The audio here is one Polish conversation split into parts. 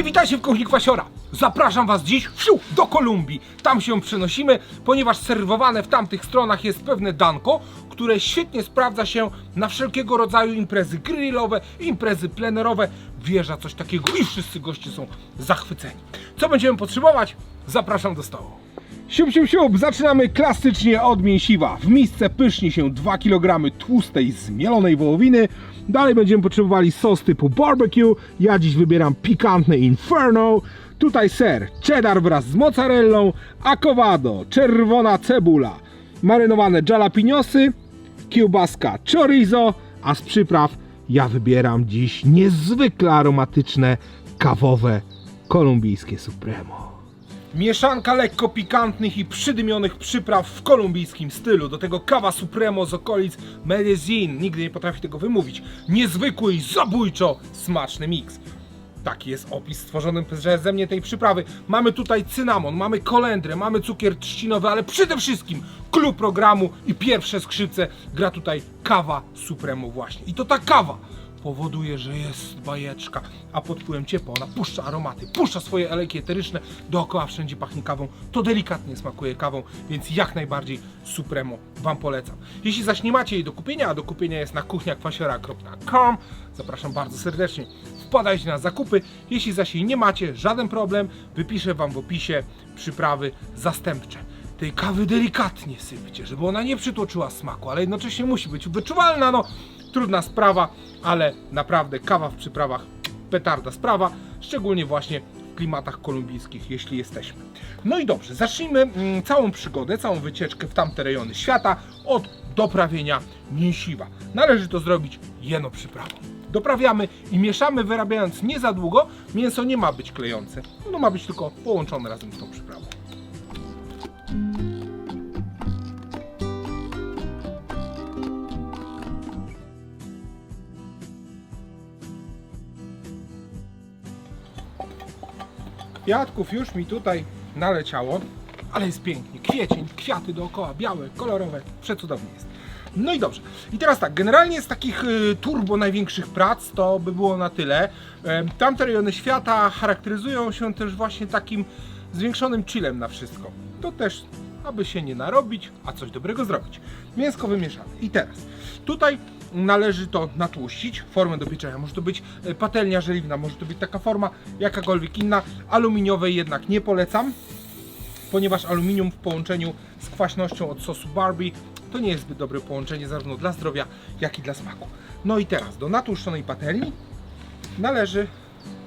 Hej, witajcie w Kuchni Kwasiora! Zapraszam Was dziś wsiu, do Kolumbii. Tam się przenosimy, ponieważ serwowane w tamtych stronach jest pewne danko, które świetnie sprawdza się na wszelkiego rodzaju imprezy grillowe, imprezy plenerowe. Wieża coś takiego i wszyscy goście są zachwyceni. Co będziemy potrzebować? Zapraszam do stołu. Siup, siup, siup! Zaczynamy klasycznie od mięsiwa. W misce pyszni się 2 kg tłustej, zmielonej wołowiny. Dalej będziemy potrzebowali sos typu barbecue. Ja dziś wybieram pikantny Inferno. Tutaj ser cheddar wraz z mozzarellą, acovado, czerwona cebula, marynowane jalapeniosy, kiełbaska chorizo, a z przypraw ja wybieram dziś niezwykle aromatyczne, kawowe, kolumbijskie supremo. Mieszanka lekko pikantnych i przydymionych przypraw w kolumbijskim stylu. Do tego kawa supremo z okolic Medellin. Nigdy nie potrafię tego wymówić. Niezwykły i zabójczo smaczny miks. Taki jest opis stworzony przeze mnie tej przyprawy. Mamy tutaj cynamon, mamy kolendrę, mamy cukier trzcinowy, ale przede wszystkim klub programu i pierwsze skrzypce gra tutaj kawa supremo właśnie. I to ta kawa powoduje, że jest bajeczka, a pod wpływem ciepła ona puszcza aromaty, puszcza swoje eleki eteryczne, dookoła wszędzie pachnie kawą, to delikatnie smakuje kawą, więc jak najbardziej Supremo Wam polecam. Jeśli zaś nie macie jej do kupienia, a do kupienia jest na kuchniakwasiora.com, zapraszam bardzo serdecznie, wpadajcie na zakupy, jeśli zaś jej nie macie, żaden problem, wypiszę Wam w opisie przyprawy zastępcze. Tej kawy delikatnie sypcie, żeby ona nie przytłoczyła smaku, ale jednocześnie musi być wyczuwalna, no trudna sprawa, ale naprawdę kawa w przyprawach petarda sprawa, szczególnie właśnie w klimatach kolumbijskich, jeśli jesteśmy. No i dobrze, zacznijmy mm, całą przygodę, całą wycieczkę w tamte rejony świata od doprawienia mięsiwa. Należy to zrobić jeno przyprawą. Doprawiamy i mieszamy, wyrabiając nie za długo. Mięso nie ma być klejące, no ma być tylko połączone razem z tą przyprawą. Kwiatków już mi tutaj naleciało, ale jest pięknie. Kwiecień, kwiaty dookoła, białe, kolorowe, przecudownie jest. No i dobrze. I teraz tak, generalnie z takich y, turbo największych prac to by było na tyle. Tamte rejony świata charakteryzują się też właśnie takim zwiększonym chillem na wszystko. To też, aby się nie narobić, a coś dobrego zrobić. Mięsko wymieszane. I teraz, tutaj należy to natłuścić, formę do pieczenia. Może to być e, patelnia żeliwna, może to być taka forma, jakakolwiek inna. Aluminiowej jednak nie polecam, ponieważ aluminium w połączeniu z kwaśnością od sosu Barbie to nie jest zbyt dobre połączenie zarówno dla zdrowia, jak i dla smaku. No i teraz do natłuszczonej patelni należy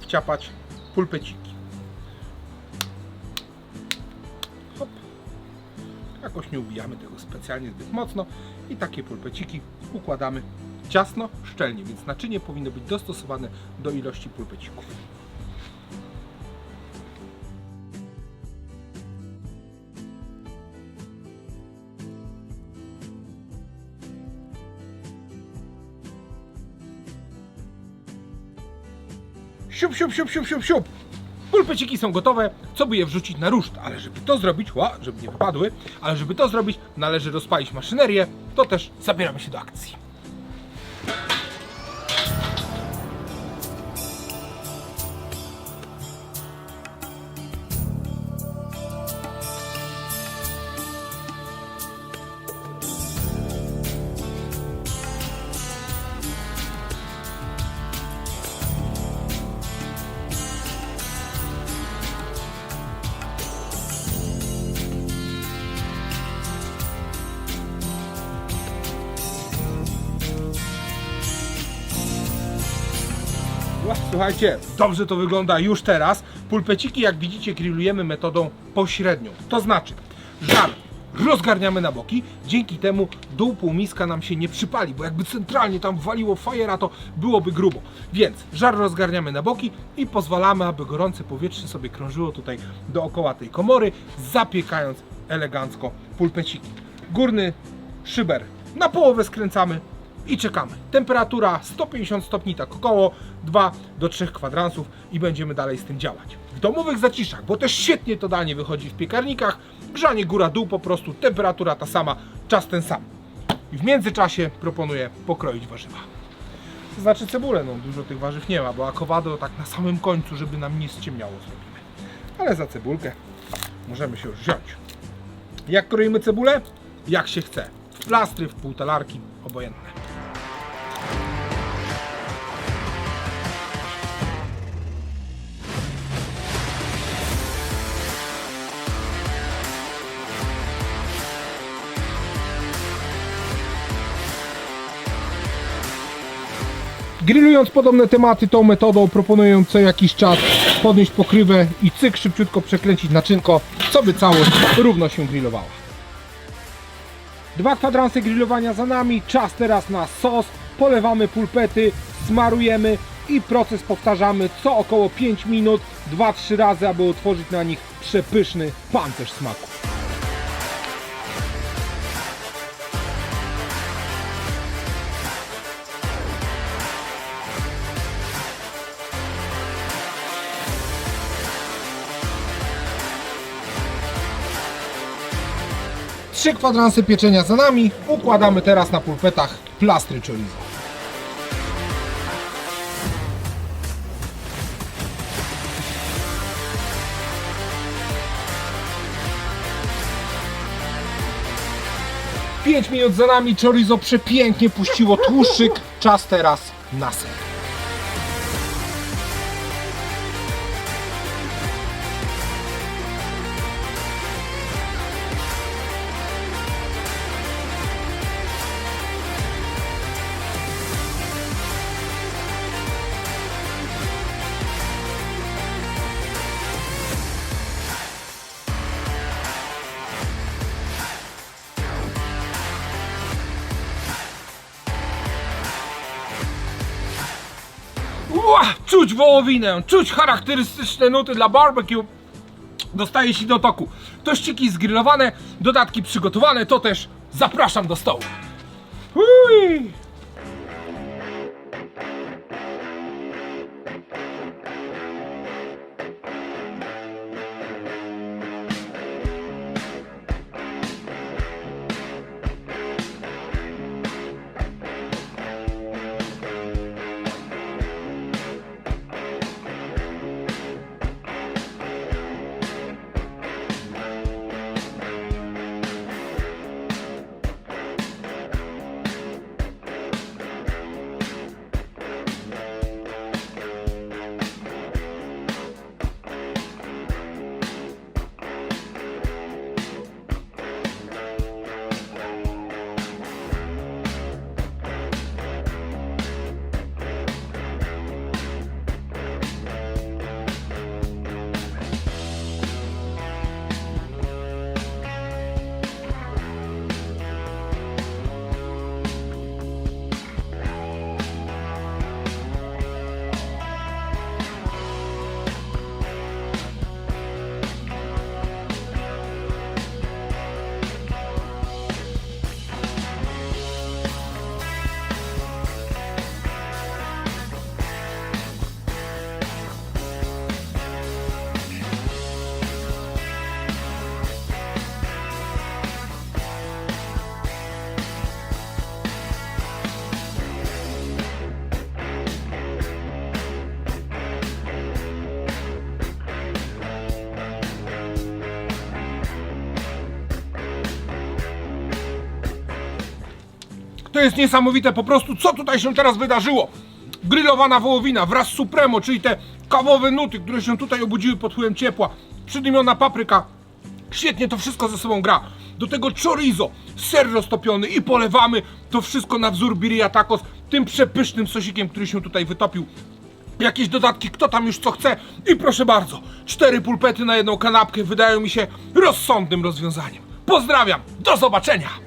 wciapać pulpeciki. Jakoś nie ubijamy tego specjalnie zbyt mocno i takie pulpeciki układamy ciasno, szczelnie, więc naczynie powinno być dostosowane do ilości pulpecików. Siup, siup, siup, siup, siup, siup. Pulpeciki są gotowe, co by je wrzucić na ruszt, ale żeby to zrobić, ła, żeby nie wypadły, ale żeby to zrobić, należy rozpalić maszynerię, to też zabieramy się do akcji. Słuchajcie, dobrze to wygląda już teraz. Pulpeciki, jak widzicie, grillujemy metodą pośrednią. To znaczy, żar rozgarniamy na boki, dzięki temu dół półmiska nam się nie przypali, bo jakby centralnie tam waliło fajera, to byłoby grubo. Więc żar rozgarniamy na boki i pozwalamy, aby gorące powietrze sobie krążyło tutaj dookoła tej komory, zapiekając elegancko pulpeciki. Górny szyber na połowę skręcamy, i czekamy. Temperatura 150 stopni, tak około 2 do 3 kwadransów i będziemy dalej z tym działać. W domowych zaciszach, bo też świetnie to danie wychodzi w piekarnikach, grzanie góra-dół po prostu, temperatura ta sama, czas ten sam. I w międzyczasie proponuję pokroić warzywa. To znaczy cebulę, no dużo tych warzyw nie ma, bo akowado tak na samym końcu, żeby nam nie ściemniało zrobimy. Ale za cebulkę możemy się już wziąć. Jak kroimy cebulę? Jak się chce. W plastry, w półtalarki, obojętne. Grillując podobne tematy tą metodą proponuję co jakiś czas podnieść pokrywę i cyk szybciutko przekręcić naczynko, co by całość równo się grillowała. Dwa kwadranse grillowania za nami, czas teraz na sos, polewamy pulpety, smarujemy i proces powtarzamy co około 5 minut, 2-3 razy, aby utworzyć na nich przepyszny pancerz smaku. Trzy kwadranse pieczenia za nami. Układamy teraz na pulpetach plastry chorizo. Pięć minut za nami, chorizo przepięknie puściło tłuszczyk. Czas teraz na ser. Czuć wołowinę, czuć charakterystyczne nuty dla barbecue. Dostaje się do toku. Tościki zgrillowane, dodatki przygotowane, to też zapraszam do stołu. To jest niesamowite po prostu, co tutaj się teraz wydarzyło. Grillowana wołowina wraz z supremo, czyli te kawowe nuty, które się tutaj obudziły pod wpływem ciepła, przydymiona papryka. Świetnie to wszystko ze sobą gra. Do tego chorizo, ser roztopiony i polewamy to wszystko na wzór birria tacos tym przepysznym sosikiem, który się tutaj wytopił. Jakieś dodatki, kto tam już co chce. I proszę bardzo, cztery pulpety na jedną kanapkę wydają mi się rozsądnym rozwiązaniem. Pozdrawiam, do zobaczenia!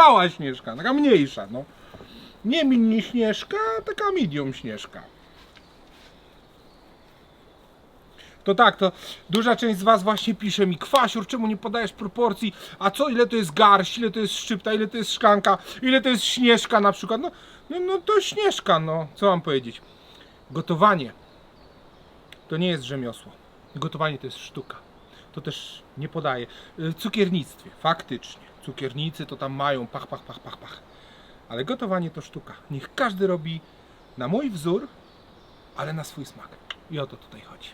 Mała śnieżka, taka mniejsza, no. Nie mini śnieżka, taka medium śnieżka. To tak, to duża część z Was właśnie pisze mi, Kwasior, czemu nie podajesz proporcji, a co, ile to jest garść, ile to jest szczypta, ile to jest szklanka, ile to jest śnieżka na przykład, no, no, no to śnieżka, no, co mam powiedzieć. Gotowanie to nie jest rzemiosło, gotowanie to jest sztuka, to też nie podaje. Y, Cukiernictwie, faktycznie, cukiernicy to tam mają pach, pach, pach, pach, pach, ale gotowanie to sztuka, niech każdy robi na mój wzór, ale na swój smak i o to tutaj chodzi.